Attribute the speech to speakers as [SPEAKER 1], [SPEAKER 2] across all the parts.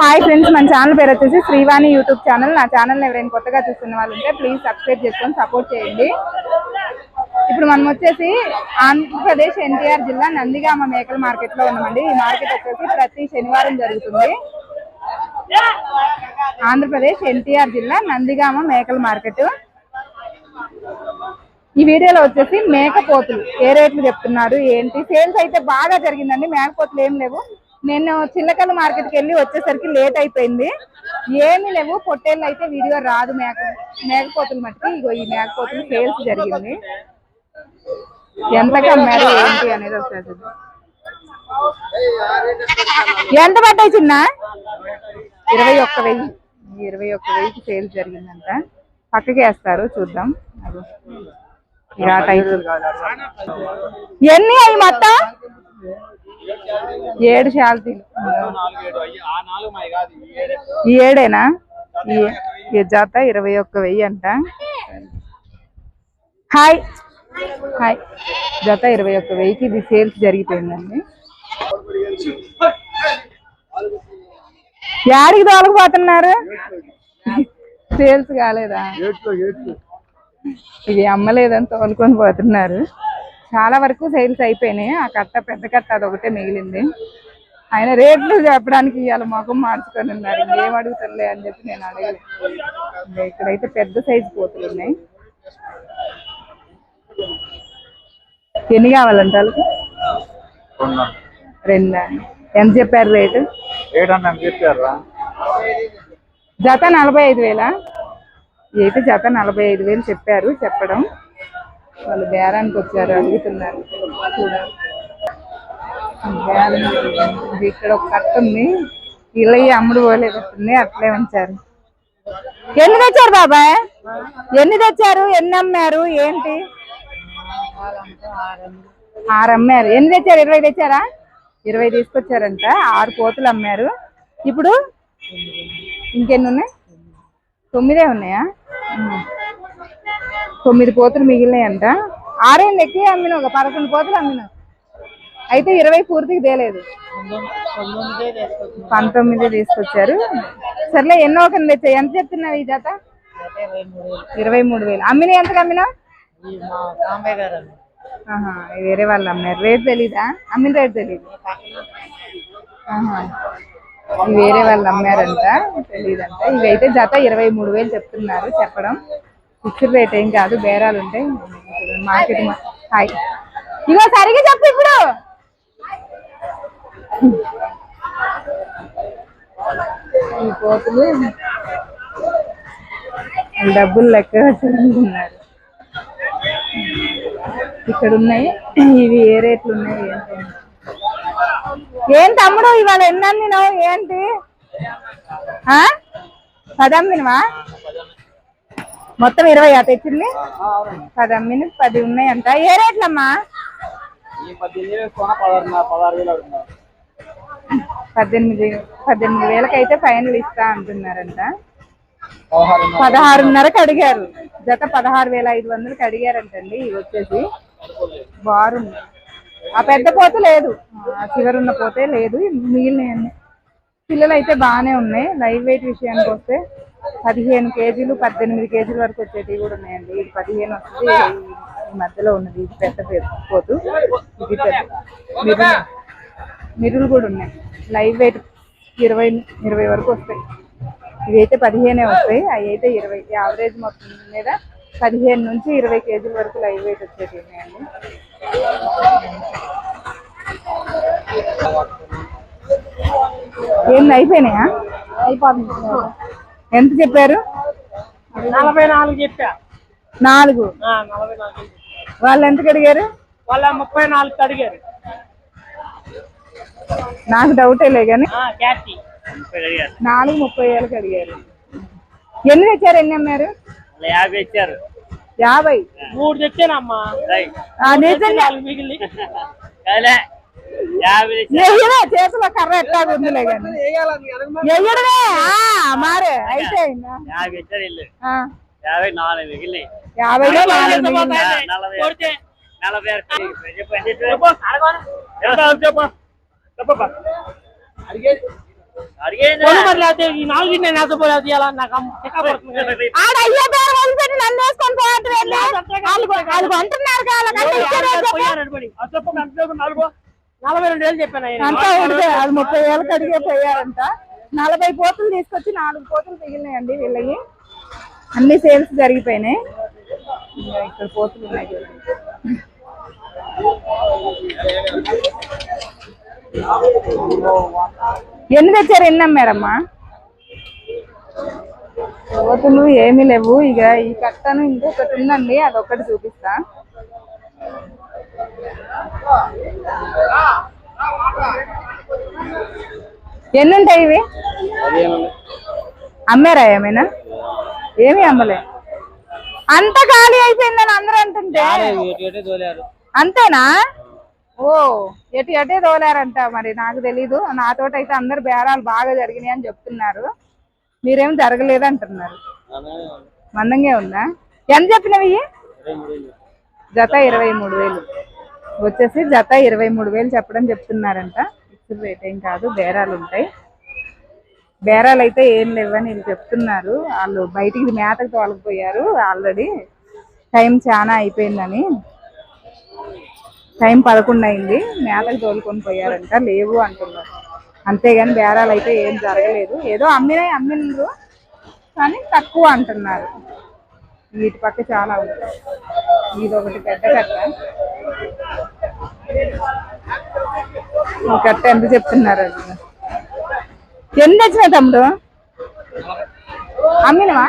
[SPEAKER 1] Hi friends మన channel పేరు వచ్చేసి శ్రీవాణి యూట్యూబ్ ఛానల్ నా ఛానల్ ఎవరైనా కొత్తగా చూస్తున్న వాళ్ళు ఉంటే ప్లీజ్ సబ్స్క్రైబ్ చేసుకొని సపోర్ట్ చేయండి. ఇప్పుడు మనం వచ్చేసి ఆంధ్రప్రదేశ్ ఎన్టీఆర్ జిల్లా నందిగామ మేకల మార్కెట్లో ఉన్నామండి. ఈ మార్కెట్ వచ్చేసి ప్రతి శనివారం జరుగుతుంది. ఆంధ్రప్రదేశ్ ఎన్టీఆర్ జిల్లా నందిగామ మేకల మార్కెట్ ఈ వీడియోలో వచ్చేసి మేకపోతులు ఏ రేట్లు చెప్తున్నారు? ఏంటి? సేల్స్ అయితే బాగా జరిగిందండి. మేకపోతులు ఏం లేవు. నేను చిల్లకల్లు మార్కెట్కి వెళ్ళి వచ్చేసరికి లేట్ అయిపోయింది. ఏమి లేవు పొట్టేళ్ళు అయితే వీడియో రాదు మేక మేకపోతులు మట్టుకు ఇగో ఈ మేకపోతులు సేల్స్ జరిగింది. ఎంతగా అమ్మారు ఏంటి అనేది ఒకసారి ఎంత పడ్డాయి చిన్న? ఇరవై ఒక్క వెయ్యి. ఇరవై ఒక్క వెయ్యికి సేల్స్ జరిగిందంట. పక్కకి వేస్తారు చూద్దాం. ఎన్ని అవి మొత్తం? ఏడు శాలతీలు. ఈ ఏడేనా? ఈ- జత ఇరవై ఒక్క వెయ్యి అంట. హాయ్. హాయ్. జత ఇరవై ఒక్క వెయ్యికి ఇది సేల్స్ జరిగిపోయిందండి. యాడికి తోలకపోతున్నారు సేల్స్ కాలేదా? ఇది అమ్మలేదని తోలుకొని పోతున్నారు. చాలా వరకు సేల్స్ అయిపోయినాయి. ఆ కట్ట పెద్ద కట్ట అదొకటే మిగిలింది. ఆయన రేట్లు చెప్పడానికి ఇవాళ ముఖం మార్చుకొని ఉన్నారు. ఇంకేం అడుగుతారులే అని చెప్పి నేను అడగలేదు. ఇంకా ఇక్కడైతే పెద్ద సైజు పోతులు ఉన్నాయి. ఎన్ని కావాలంట రెండా? ఎంత చెప్పారు రేటు? జత నలభై ఐదు వేలా? అయితే జత నలభై ఐదు వేలు చెప్పారు చెప్పడం. వాళ్ళు బేరానికి వచ్చారు అడుగుతున్నారు చూడాలి బేరం ఇది ఇక్కడ ఒక కట్ట ఉంది. ఇలా అమ్ముడు పోలేదట్టుంది అట్లే ఉంచారు. ఎన్ని తెచ్చారు బాబాయ్? ఎన్ని తెచ్చారు? ఎన్ని అమ్మారు? ఏంటి? ఆరు అమ్మారు. ఎన్ని తెచ్చారు? ఇరవై తెచ్చారా? ఇరవై తీసుకొచ్చారంట. ఆరు కోతులు అమ్మారు. ఇప్పుడు? ఇంకెన్ని ఉన్నాయి? తొమ్మిదే ఉన్నాయా? తొమ్మిది పోతులు మిగిలినాయంట. ఆరేళ్ళు ఎక్కి అమ్మిన ఒక పదకొండు పోతులు అమ్మిన. అయితే ఇరవై పూర్తికి తేలేదు. పంతొమ్మిది తీసుకొచ్చారు. సర్లే ఎన్నో ఒక తెచ్చా ఎంత చెప్తున్నావు ఈ జత? ఇరవై మూడు వేలు. అమ్మిన ఎంతకు అమ్మినా? ఆహా, వేరే వాళ్ళు అమ్మారు. రేట్ తెలీదా? అమ్మిన రేట్ తెలీదు? వేరే వాళ్ళు అమ్మారంట. తెలియదంట ఇవైతే జత ఇరవై మూడు వేలు చెప్తున్నారు చెప్పడం. ఫిక్స్డ్ రేట్ ఏం కాదు బేరాలు ఉంటాయి. Market hi. ఇగో సరిగ్గా చెప్పు ఇప్పుడు. ఈ కోతులు డబ్బులు లెక్క కట్టుకుంటున్నారు ఇక్కడ ఉన్నాయి ఇవి ఏ రేట్లు ఉన్నాయి ఏంటి? ఏం తమ్ముడు ఇవాళ ఎన్ని అమ్మినావు ఏంటి? ఆ? మొత్తం ఇరవై ఆ తెచ్చింది పది అమ్మిన పది ఉన్నాయంట. ఏ రేట్లమ్మా?
[SPEAKER 2] పద్దెనిమిది
[SPEAKER 1] పద్దెనిమిది వేలకి అయితే ఫైనల్ ఇస్తా అంటున్నారంట.
[SPEAKER 2] పదహారు
[SPEAKER 1] పదహారున్నరకు అడిగారు. జత పదహారు వేల ఐదు వందలకి అడిగారంటండి ఇవి వచ్చేసి. బారుంది ఆ పెద్ద పోత లేదు. చివరున్న పోతే లేదు. మిగిలిన పిల్లలు అయితే బాగానే ఉన్నాయి. లైవ్ వెయిట్ విషయానికి వస్తే పదిహేను కేజీలు పద్దెనిమిది కేజీల వరకు వచ్చేటివి కూడా ఉన్నాయండి. ఇది పదిహేను వస్తుంది. ఈ మధ్యలో ఉన్నది. ఇది పెద్ద పోతు. ఇది పెద్ద. మిరులు కూడా ఉన్నాయి. లైవ్ వెయిట్ ఇరవై ఇరవై వరకు వస్తాయి. ఇవి అయితే పదిహేనే వస్తాయి. అవి అయితే ఇరవై. యావరేజ్ మొత్తం మీద పదిహేను నుంచి ఇరవై కేజీల వరకు లైవ్ వెయిట్ వచ్చేటి ఉన్నాయండి. ఏం అయిపోయినాయా? అయిపోతుంది. ఎంత చెప్పారు?
[SPEAKER 3] నలభై నాలుగు చెప్పా.
[SPEAKER 1] నాలుగు.
[SPEAKER 3] నలభై నాలుగు
[SPEAKER 1] వాళ్ళు ఎంతకు అడిగారు
[SPEAKER 3] వాళ్ళ ముప్పై నాలుగు అడిగారు
[SPEAKER 1] నాకు డౌటే లే కానీ నాలుగు ముప్పై వేలకు అడిగారు ఎన్ని తెచ్చారు ఎన్ని అమ్మారు?
[SPEAKER 3] యాభై ఇచ్చారు.
[SPEAKER 1] యాభై.
[SPEAKER 3] మూడు తెచ్చానమ్మా.
[SPEAKER 1] నిజంగా?
[SPEAKER 3] మిగిలి
[SPEAKER 1] ఎయ్యడే చేతిలో కర్ర ఎట్లా ఉందిలే కానీ ఎయ్యడమే. ఆ, మారే అయితే.
[SPEAKER 3] యాభై నాలుగు మిగిలినాయి.
[SPEAKER 1] యాభైలో నాలుగు మిగిలినాయి.
[SPEAKER 3] నలభై నలభై
[SPEAKER 4] నలభై రెండు వేలు చెప్పాను
[SPEAKER 1] అంతా ఒకటే అది ముప్పై వేలకు అడిగే పోయారంట. నలభై పోతులు తీసుకొచ్చి నాలుగు పోతులు మిగిలినాయండి వీళ్ళకి అన్ని సేల్స్ జరిగిపోయినాయి. ఇక్కడ పోతులు ఉన్నాయి ఎన్ని తెచ్చారు? ఎన్ని మేడమ్మా పోతులు ఏమీ లేవు. ఇక ఈ కట్టను ఇంకొకటి ఉందండి అదొకటి చూపిస్తా. ఎన్ని ఉంటాయి ఇవి అమ్మారా ఏమైనా? ఏమీ అమ్మలే. అంత ఖాళీ అయిపోయిందని అందరూ అంటుంటే. అంతేనా? ఓ ఎటు ఎటే తోలారంట మరి నాకు తెలీదు. నాతోటి అయితే అందరు బేరాలు బాగా జరిగినాయి అని చెప్తున్నారు. మీరేం జరగలేదు అంటున్నారు మందంగా ఉందా? ఎంత చెప్పినవి? జత ఇరవై మూడు వేలు. వచ్చేసి జత ఇరవై మూడు వేలు చెప్పడం చెప్తున్నారంట. ఫిక్స్డ్ రేట్ ఏం కాదు బేరాలు ఉంటాయి. బేరాలు అయితే ఏం లేవని వీళ్ళు చెప్తున్నారు. వాళ్ళు బయటికి మేతకు తోలకపోయారు ఆల్రెడీ. టైం చాలా అయిపోయిందని. టైం పదకొండు అయింది. మేతకు తోలుకొని పోయారంట. లేవు అంటున్నారు. అంతేగాని బేరాలు అయితే ఏం జరగలేదు. ఏదో అమ్మినాయి అమ్మినారు కానీ తక్కువ అంటున్నారు. వీటి పక్క చాలా ఉంటాయి. ఇది ఒకటి పెద్ద కట్ట. కట్ట ఎంత చెప్తున్నారు అది? ఎన్ని తెచ్చినా తమ్ముడు? అమ్మినవా?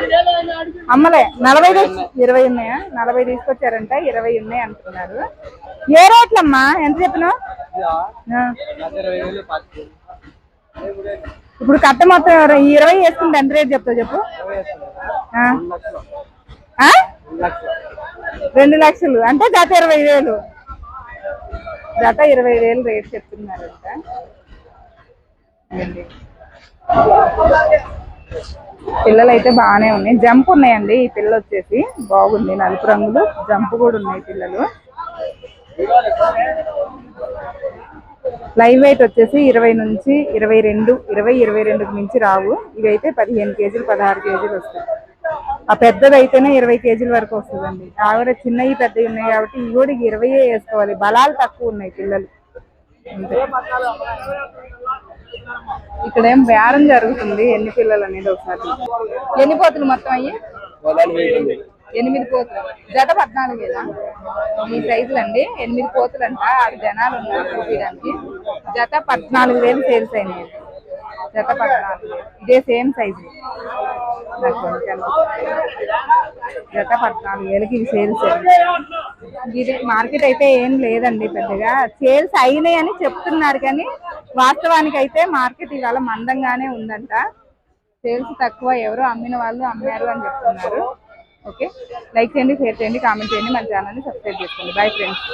[SPEAKER 1] అమ్మలే. నలభై ఇరవై ఉన్నాయా? నలభై తీసుకొచ్చారంట ఇరవై ఉన్నాయి అంటున్నారు. ఏ రేట్లమ్మా? ఎంత చెప్పినావు? ఇప్పుడు కట్ట మొత్తం ఇరవై- వేసుకుంటే ఎంత రేట్ చెప్తావు చెప్పు? రెండు లక్షలు. అంటే జత ఇరవై వేలు. జత ఇరవై వేలు రేట్ చెప్తున్నారంట. పిల్లలు అయితే బాగానే ఉన్నాయి. జంప్ ఉన్నాయండి. ఈ పిల్ల వచ్చేసి బాగుంది. నలుపు రంగులు జంప్ కూడా ఉన్నాయి పిల్లలు. లైవ్ వెయిట్ వచ్చేసి ఇరవై నుంచి ఇరవై రెండు ఇరవై ఇరవై రెండుకి మించి రావు. ఇవైతే పదిహేను కేజీలు పదహారు కేజీలు వస్తాయి. ఆ పెద్దది అయితేనే ఇరవై కేజీల వరకు వస్తుందండి. ఆవిడ చిన్నవి పెద్దవి ఉన్నాయి కాబట్టి ఇవి కూడా ఇరవై వేసుకోవాలి. బలాలు తక్కువ ఉన్నాయి పిల్లలు. ఇక్కడ బేరం జరుగుతుంది ఎన్ని పిల్లలు అనేది ఒకసారి. ఎన్ని పోతులు మొత్తం అయ్యి? ఎనిమిది పోతులు. జత పద్నాలుగు వేలా ఈ సైజులు అండి ఎనిమిది పోతులు అంట ఆరు జనాలు ఉన్నారు చూపించడానికి. జత పద్నాలుగు వేలు సేల్స్ అయినాయి. జత పద్నాలుగు. ఇదే సేమ్ సైజు. జత పద్నాలుగు వేలకి ఇవి సేల్స్ ఇది మార్కెట్ అయితే ఏం లేదండి పెద్దగా. సేల్స్ అయినాయి అని చెప్తున్నారు కానీ వాస్తవానికి అయితే మార్కెట్ ఇవాళ మందంగానే ఉందంట. సేల్స్ తక్కువ ఎవరు అమ్మిన వాళ్ళు అమ్మారు అని చెప్తున్నారు. ఓకే? లైక్ చేయండి షేర్ చేయండి కామెంట్ చేయండి మన ఛానల్ని సబ్స్క్రైబ్ చేసుకోండి. Bye friends